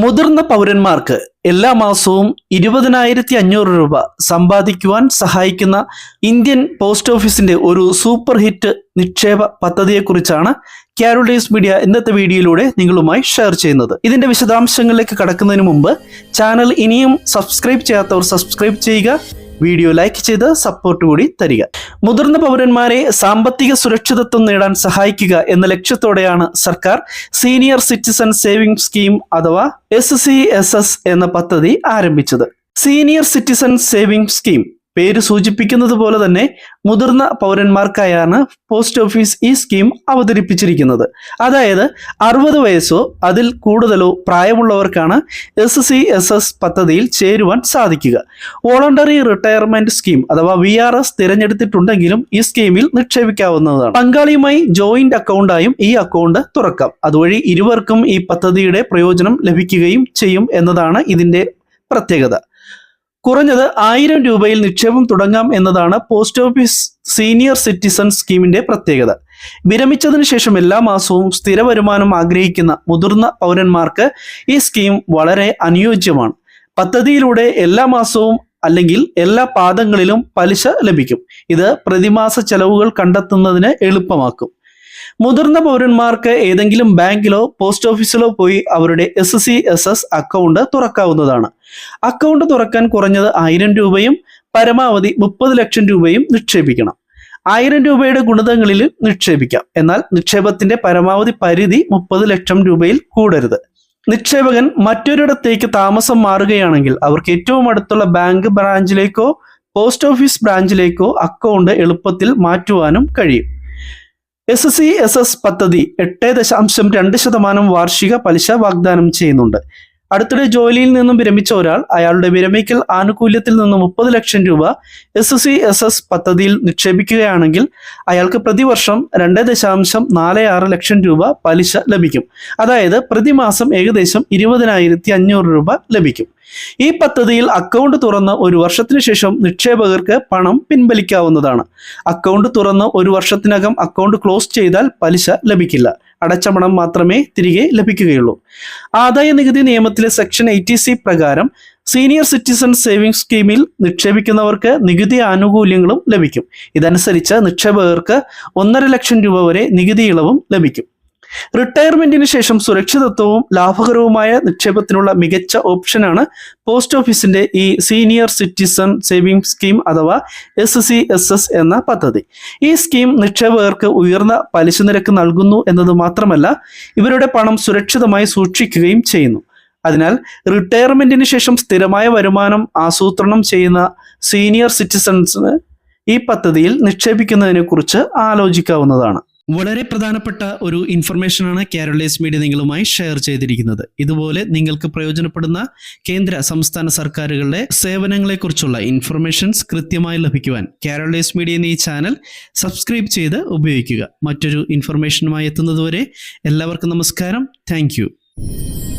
മുതിർന്ന പൗരന്മാർക്ക് എല്ലാ മാസവും ഇരുപതിനായിരത്തി അഞ്ഞൂറ് രൂപ സമ്പാദിക്കുവാൻ സഹായിക്കുന്ന ഇന്ത്യൻ പോസ്റ്റ് ഓഫീസിന്റെ ഒരു സൂപ്പർ ഹിറ്റ് നിക്ഷേപ പദ്ധതിയെക്കുറിച്ചാണ് കാരോഡേസ് മീഡിയ ഇന്നത്തെ വീഡിയോയിലൂടെ നിങ്ങളുമായി ഷെയർ ചെയ്യുന്നത്. ഇതിന്റെ വിശദാംശങ്ങളിലേക്ക് കടക്കുന്നതിന് മുമ്പ് ചാനൽ ഇനിയും സബ്സ്ക്രൈബ് ചെയ്യാത്തവർ സബ്സ്ക്രൈബ് ചെയ്യുക. വീഡിയോ ലൈക്ക് ചെയ്ത് സപ്പോർട്ട് കൂടി തരിക. മുതിർന്ന പൗരന്മാരെ സാമ്പത്തിക സുരക്ഷിതത്വം നേടാൻ സഹായിക്കുക എന്ന ലക്ഷ്യത്തോടെയാണ് സർക്കാർ സീനിയർ സിറ്റിസൺ സേവിംഗ് സ്കീം അഥവാ എസ് എന്ന പദ്ധതി ആരംഭിച്ചത്. സീനിയർ സിറ്റിസൺ സേവിംഗ് സ്കീം പേര് സൂചിപ്പിക്കുന്നത് പോലെ തന്നെ മുതിർന്ന പൗരന്മാർക്കായാണ് പോസ്റ്റ് ഓഫീസ് ഈ സ്കീം അവതരിപ്പിച്ചിരിക്കുന്നത്. അതായത് അറുപത് വയസ്സോ അതിൽ കൂടുതലോ പ്രായമുള്ളവർക്കാണ് എസ് സി എസ് എസ് പദ്ധതിയിൽ ചേരുവാൻ സാധിക്കുക. വോളണ്ടറി റിട്ടയർമെന്റ് സ്കീം അഥവാ വി ആർ എസ് തിരഞ്ഞെടുത്തിട്ടുണ്ടെങ്കിലും ഈ സ്കീമിൽ നിക്ഷേപിക്കാവുന്നതാണ്. പങ്കാളിയുമായി ജോയിന്റ് അക്കൗണ്ടായും ഈ അക്കൗണ്ട് തുറക്കാം. അതുവഴി ഇരുവർക്കും ഈ പദ്ധതിയുടെ പ്രയോജനം ലഭിക്കുകയും ചെയ്യും എന്നതാണ് ഇതിന്റെ പ്രത്യേകത. കുറഞ്ഞത് ആയിരം രൂപയിൽ നിക്ഷേപം തുടങ്ങാം എന്നതാണ് പോസ്റ്റ് ഓഫീസ് സീനിയർ സിറ്റിസൺ സ്കീമിന്റെ പ്രത്യേകത. വിരമിച്ചതിന് ശേഷം എല്ലാ മാസവും സ്ഥിര വരുമാനം ആഗ്രഹിക്കുന്ന മുതിർന്ന പൗരന്മാർക്ക് ഈ സ്കീം വളരെ അനുയോജ്യമാണ്. പദ്ധതിയിലൂടെ എല്ലാ മാസവും അല്ലെങ്കിൽ എല്ലാ പാദങ്ങളിലും പലിശ ലഭിക്കും. ഇത് പ്രതിമാസ ചെലവുകൾ കണ്ടെത്തുന്നതിന് എളുപ്പമാക്കും. മുതിർന്ന പൗരന്മാർക്ക് ഏതെങ്കിലും ബാങ്കിലോ പോസ്റ്റ് ഓഫീസിലോ പോയി അവരുടെ S C S S account തുറക്കാവുന്നതാണ്. Account തുറക്കാൻ കുറഞ്ഞത് ആയിരം രൂപയും പരമാവധി മുപ്പത് ലക്ഷം രൂപയും നിക്ഷേപിക്കണം. ആയിരം രൂപയുടെ ഗുണിതങ്ങളിൽ നിക്ഷേപിക്കാം. എന്നാൽ നിക്ഷേപത്തിന്റെ പരമാവധി പരിധി മുപ്പത് ലക്ഷം രൂപയിൽ കൂടരുത്. നിക്ഷേപകൻ മറ്റൊരിടത്തേക്ക് താമസം മാറുകയാണെങ്കിൽ അവർക്ക് ഏറ്റവും അടുത്തുള്ള ബാങ്ക് ബ്രാഞ്ചിലേക്കോ പോസ്റ്റ് ഓഫീസ് ബ്രാഞ്ചിലേക്കോ അക്കൗണ്ട് എളുപ്പത്തിൽ മാറ്റുവാനും കഴിയും. S S C S S പദ്ധതി എട്ട് ദശാംശം രണ്ട് ശതമാനം വാർഷിക പലിശ വാഗ്ദാനം ചെയ്യുന്നുണ്ട്. അടുത്തിടെ ജോലിയിൽ നിന്നും വിരമിച്ച ഒരാൾ അയാളുടെ വിരമിക്കൽ ആനുകൂല്യത്തിൽ നിന്നും മുപ്പത് ലക്ഷം രൂപ എസ് സി എസ് എസ് പദ്ധതിയിൽ നിക്ഷേപിക്കുകയാണെങ്കിൽ അയാൾക്ക് പ്രതിവർഷം രണ്ട് ദശാംശം നാല് ആറ് ലക്ഷം രൂപ പലിശ ലഭിക്കും. അതായത് പ്രതിമാസം ഏകദേശം ഇരുപതിനായിരത്തി അഞ്ഞൂറ് രൂപ ലഭിക്കും. ഈ പദ്ധതിയിൽ അക്കൗണ്ട് തുറന്ന് ഒരു വർഷത്തിനു ശേഷം നിക്ഷേപകർക്ക് പണം പിൻവലിക്കാവുന്നതാണ്. അക്കൗണ്ട് തുറന്ന് ഒരു വർഷത്തിനകം അക്കൗണ്ട് ക്ലോസ് ചെയ്താൽ പലിശ ലഭിക്കില്ല. അടച്ച പണം മാത്രമേ തിരികെ ലഭിക്കുകയുള്ളൂ. ആദായ നികുതി നിയമത്തിലെ സെക്ഷൻ എയ്റ്റി സി പ്രകാരം സീനിയർ സിറ്റിസൺ സേവിംഗ് സ്കീമിൽ നിക്ഷേപിക്കുന്നവർക്ക് നികുതി ആനുകൂല്യങ്ങളും ലഭിക്കും. ഇതനുസരിച്ച് നിക്ഷേപകർക്ക് ഒന്നര ലക്ഷം രൂപ വരെ നികുതി ഇളവും ലഭിക്കും. റിട്ടയർമെന്റിന് ശേഷം സുരക്ഷിതത്വവും ലാഭകരവുമായ നിക്ഷേപത്തിനുള്ള മികച്ച ഓപ്ഷനാണ് പോസ്റ്റ് ഓഫീസിന്റെ ഈ സീനിയർ സിറ്റിസൺ സേവിംഗ് സ്കീം അഥവാ എസ് സി എസ് എസ് എന്ന പദ്ധതി. ഈ സ്കീം നിക്ഷേപകർക്ക് ഉയർന്ന പലിശ നിരക്ക് നൽകുന്നു എന്നത് മാത്രമല്ല ഇവരുടെ പണം സുരക്ഷിതമായി സൂക്ഷിക്കുകയും ചെയ്യുന്നു. അതിനാൽ റിട്ടയർമെന്റിന് ശേഷം സ്ഥിരമായ വരുമാനം ആസൂത്രണം ചെയ്യുന്ന സീനിയർ സിറ്റിസൺസിന് ഈ പദ്ധതിയിൽ നിക്ഷേപിക്കുന്നതിനെ കുറിച്ച് ആലോചിക്കാവുന്നതാണ്. വളരെ പ്രധാനപ്പെട്ട ഒരു ഇൻഫർമേഷനാണ് കേരളീസ് മീഡിയ നിങ്ങളുമായി ഷെയർ ചെയ്തിരിക്കുന്നത്. ഇതുപോലെ നിങ്ങൾക്ക് പ്രയോജനപ്പെടുന്ന കേന്ദ്ര സംസ്ഥാന സർക്കാരുകളുടെ സേവനങ്ങളെക്കുറിച്ചുള്ള ഇൻഫർമേഷൻസ് കൃത്യമായി ലഭിക്കുവാൻ കേരളീസ് മീഡിയ എന്നീ ചാനൽ സബ്സ്ക്രൈബ് ചെയ്ത് ഉപയോഗിക്കുക. മറ്റൊരു ഇൻഫർമേഷനുമായി എത്തുന്നതുവരെ എല്ലാവർക്കും നമസ്കാരം. താങ്ക്